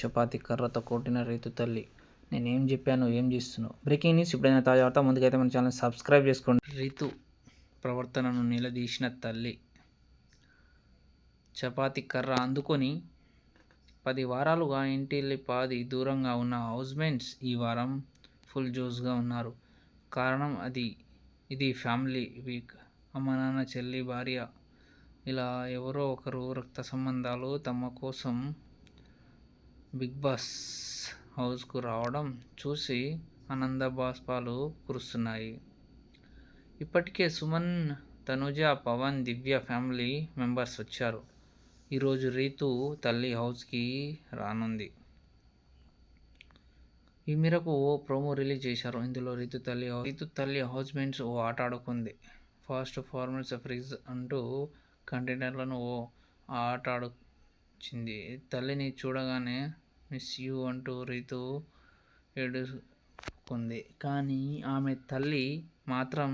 చపాతీ కర్రతో కొట్టిన రైతు తల్లి. నేనేం చెప్పాను ఏం చేస్తున్నావు బ్రేకింగ్ న్యూస్ ఇప్పుడైనా తాజా వార్త ముందుకైతే మన ఛానల్ సబ్స్క్రైబ్ చేసుకోండి. రైతు ప్రవర్తనను నిలదీసిన తల్లి. చపాతీ కర్ర అందుకొని పది వారాలుగా ఇంటిల్లిపాది దూరంగా ఉన్న హౌస్మెంట్స్ ఈ వారం ఫుల్ జోస్గా ఉన్నారు. కారణం అది ఇది ఫ్యామిలీ వీక్. అమ్మ నాన్న చెల్లి భార్య ఇలా ఎవరో ఒకరు రక్త సంబంధాలు తమ కోసం బిగ్ బాస్ హౌస్కు రావడం చూసి ఆనంద బాష్పాలు కురుస్తున్నాయి. ఇప్పటికే సుమన్ తనుజ పవన్ దివ్య ఫ్యామిలీ మెంబర్స్ వచ్చారు. ఈరోజు రీతు తల్లి హౌస్కి రానుంది. ఈ మేరకు ఓ ప్రోమో రిలీజ్ చేశారు. ఇందులో రీతు తల్లి రీతు తల్లి హౌస్మేట్స్ ఓ ఆట ఆడుకుంది. ఫాస్ట్ ఫార్మర్స్ ఫ్రిజ్ అంటూ కంటైనర్లను ఓ ఆట ఆడుచింది. తల్లిని చూడగానే మిస్ యూ అంటూ రీతు ఏడుకుంది. కానీ ఆమె తల్లి మాత్రం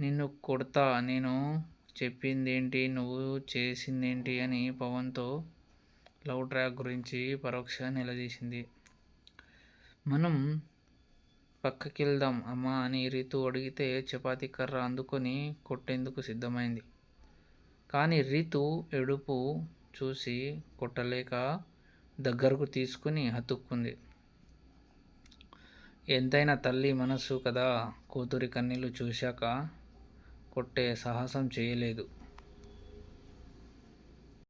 నిన్ను కొడతా నేను చెప్పిందేంటి నువ్వు చేసిందేంటి అని పవన్తో లవ్ ట్రాక్ గురించి పరోక్ష నిలదీసింది. మనం పక్కకెళ్దాం అమ్మా అని రీతు అడిగితే చపాతీ కర్ర అందుకొని కొట్టేందుకు సిద్ధమైంది. కానీ రీతు ఎడుపు చూసి కొట్టలేక దగ్గరకు తీసుకుని హతుక్కుంది ఎంతైనా తల్లి మనసు కదా? కూతురి కన్నీళ్ళు చూశాక కొట్టే సాహసం చేయలేదు.